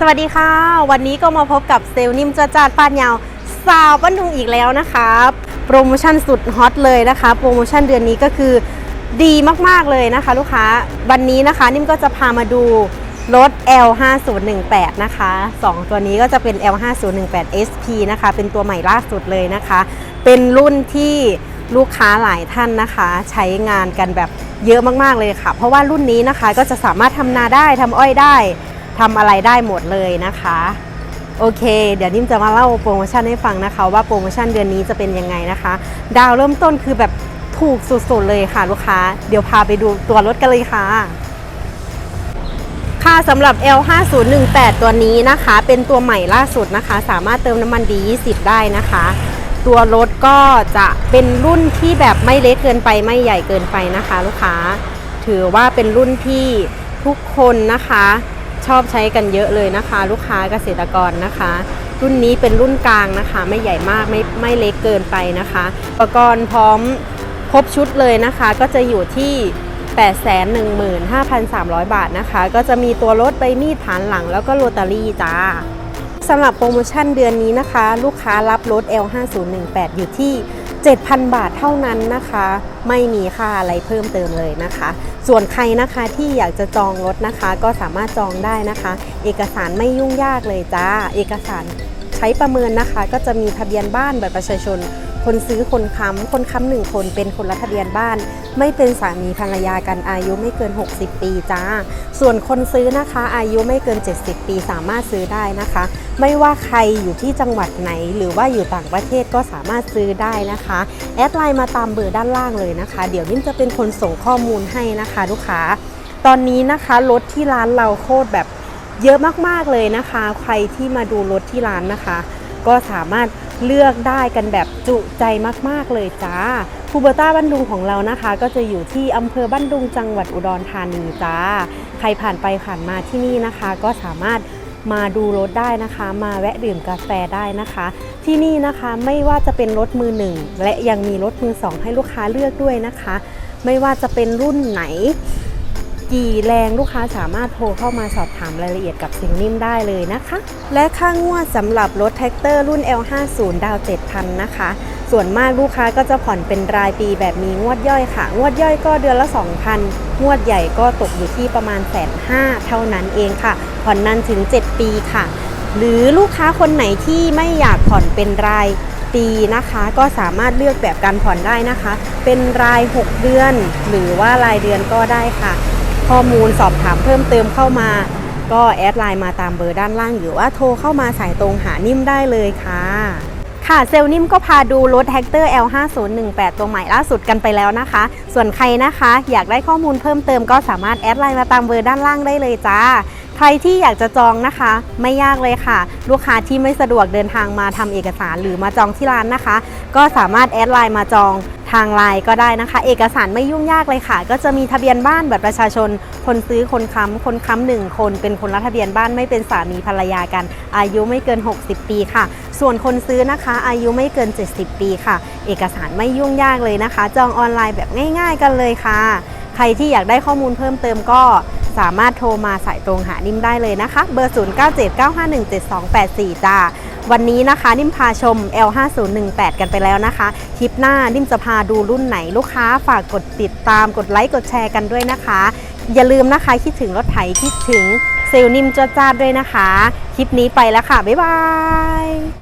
สวัสดีค่ะ วันนี้ก็มาพบกับเซลล์นิ่มจ้าจาดปานยาวสาวบ้านดุงอีกแล้วนะคะโปรโมชั่นสุดฮอตเลยนะคะ โปรโมชั่นเดือนนี้ก็คือดีมากๆเลยนะคะ ลูกค้าวันนี้นะคะ นิ่มก็จะพามาดูรถ L5018 นะคะ 2 ตัวนี้ก็จะเป็น L5018 SP นะคะ เป็นตัวใหม่ล่าสุดเลยนะคะ เป็นรุ่นที่ลูกค้าหลายท่านนะคะ ใช้งานกันแบบเยอะมากๆเลยค่ะ เพราะว่ารุ่นนี้นะคะก็จะสามารถทำนาได้ทำอ้อยได้ ทำอะไรได้หมดเลยนะคะ โอเค เดี๋ยวนิ่มจะมาเล่าโปรโมชั่นให้ฟังนะคะ ว่าโปรโมชั่นเดือนนี้จะเป็นยังไงนะคะ ดาวเริ่มต้นคือแบบถูกสุดๆเลยค่ะลูกค้า เดี๋ยวพาไปดูตัวรถกันเลยค่ะค่ะสำหรับ L5018 ตัวนี้นะคะ เป็นตัวใหม่ล่าสุดนะคะ สามารถเติมน้ำมันดี 20 ได้นะคะ ตัวรถก็จะเป็นรุ่นที่แบบไม่เล็กเกินไปไม่ใหญ่เกินไปนะคะ ลูกค้า ถือว่าเป็นรุ่นที่ทุกคนนะคะ ชอบใช้กันเยอะเลยนะคะ ลูกค้าเกษตรกรนะคะ รุ่นนี้เป็นรุ่นกลางนะคะ ไม่ใหญ่มากไม่ไม่เล็กเกินไปนะคะอุปกรณ์พร้อมครบชุดเลยนะคะ ก็จะอยู่ที่ 815,300 บาทนะคะ ก็จะมีตัวรถใบมีดฐานหลังแล้วก็โรตารี่จ้าสำหรับโปรโมชั่นเดือนนี้นะคะ ลูกค้ารับรถ L5018 อยู่ที่ 7,000 บาทเท่านั้นนะคะ ไม่มีค่าอะไรเพิ่มเติมเลยนะคะ ส่วนใครนะคะที่อยากจะจองรถนะคะ ก็สามารถจองได้นะคะ เอกสารไม่ยุ่งยากเลยจ้า เอกสารใช้ประเมินนะคะ ก็จะมีทะเบียนบ้านบัตรประชาชน คนซื้อคนค้ำคนค้ำหนึ่งคนเป็นคนละทะเบียนบ้าน ไม่เป็นสามีภรรยากันอายุไม่เกิน 60 ปีจ้า ส่วนคนซื้อนะคะ อายุไม่เกิน 70 ปีสามารถซื้อได้นะคะ ไม่ว่าใครอยู่ที่จังหวัดไหน หรือว่าอยู่ต่างประเทศก็สามารถซื้อได้นะคะแอดไลน์มาตามเบอร์ด้านล่างเลยนะคะ เดี๋ยวนิ่มจะเป็นคนส่งข้อมูลให้นะคะลูกค้า ตอนนี้นะคะรถที่ร้านเราโคตรแบบเยอะมากๆเลยนะคะ ใครที่มาดูรถที่ร้านนะคะ ก็สามารถ เลือกได้กันแบบจุใจมากๆเลยจ้าคูเบอร์ต้าบ้านดุงของเรานะคะ ก็จะอยู่ที่อำเภอบ้านดุงจังหวัดอุดรธานีจ้า ใครผ่านไปผ่านมาที่นี่นะคะ ก็สามารถมาดูรถได้นะคะ มาแวะดื่มกาแฟได้นะคะ ที่นี่นะคะไม่ว่าจะเป็นรถมือหนึ่งและยังมีรถมือสองให้ลูกค้าเลือกด้วยนะคะ ไม่ว่าจะเป็นรุ่นไหน กี่แรงลูกค้าสามารถโทรเข้ามาสอบถามรายละเอียดกับสิงนิ่มได้เลยนะคะ และค่างวดสำหรับรถแท็กเตอร์รุ่น L50 ดาว 7,000 นะคะ ส่วนมากลูกค้าก็จะผ่อนเป็นรายปีแบบมีงวดย่อยค่ะ งวดย่อยก็เดือนละ 2,000 งวดใหญ่ก็ตกอยู่ที่ประมาณแสนห้าเท่านั้นเองค่ะ ผ่อนนานถึง 7 ปีค่ะ หรือลูกค้าคนไหนที่ไม่อยากผ่อนเป็นรายปีนะคะก็สามารถเลือกแบบการผ่อนได้นะคะ เป็นราย 6 เดือน หรือว่ารายเดือนก็ได้ค่ะ ข้อมูลสอบถามเพิ่มเติมเข้ามา ก็แอดไลน์มาตามเบอร์ด้านล่างหรือว่าโทรเข้ามาสายตรงหานิ่มได้เลยค่ะ ค่ะเซลล์นิ่มก็พาดูรถแท็กเตอร์ L5018 ตัวใหม่ล่าสุดกันไปแล้วนะคะ ส่วนใครนะคะ อยากได้ข้อมูลเพิ่มเติมก็สามารถแอดไลน์มาตามเบอร์ด้านล่างได้เลยจ้าใครที่อยากจะจองนะคะ ไม่ยากเลยค่ะ ลูกค้าที่ไม่สะดวกเดินทางมาทำเอกสารหรือมาจองที่ร้านนะคะ ก็สามารถแอดไลน์มาจอง ทางไลน์ก็ได้นะคะ เอกสารไม่ยุ่งยากเลยค่ะ ก็จะมีทะเบียนบ้านแบัตรประชาชน คนซื้อคนค้ำคนค้ำหนึ่งคน เป็นคนละทะเบียนบ้านไม่เป็นสามีภรรยากัน อายุไม่เกิน 60 ปีค่ะ ส่วนคนซื้อนะคะ อายุไม่เกิน 70 ปีค่ะ เอกสารไม่ยุ่งยากเลยนะคะ จองออนไลน์แบบง่าย ๆ กันเลยค่ะ ใครที่อยากได้ข้อมูลเพิ่มเติมก็สามารถโทรมาสายตรงหานิ่มได้เลยนะคะ เบอร์ 0979517284 จ้า วันนี้นะคะนิ่มพาชม L5018 กันไปแล้วนะคะ คลิปหน้านิ่มจะพาดูรุ่นไหนลูกค้าฝากกดติดตามกดไลค์กดแชร์กันด้วยนะคะ อย่าลืมนะคะคิดถึงรถไถคิดถึงเซลล์นิ่มจ้าๆด้วยนะคะ คลิปนี้ไปแล้วค่ะ บ๊ายบาย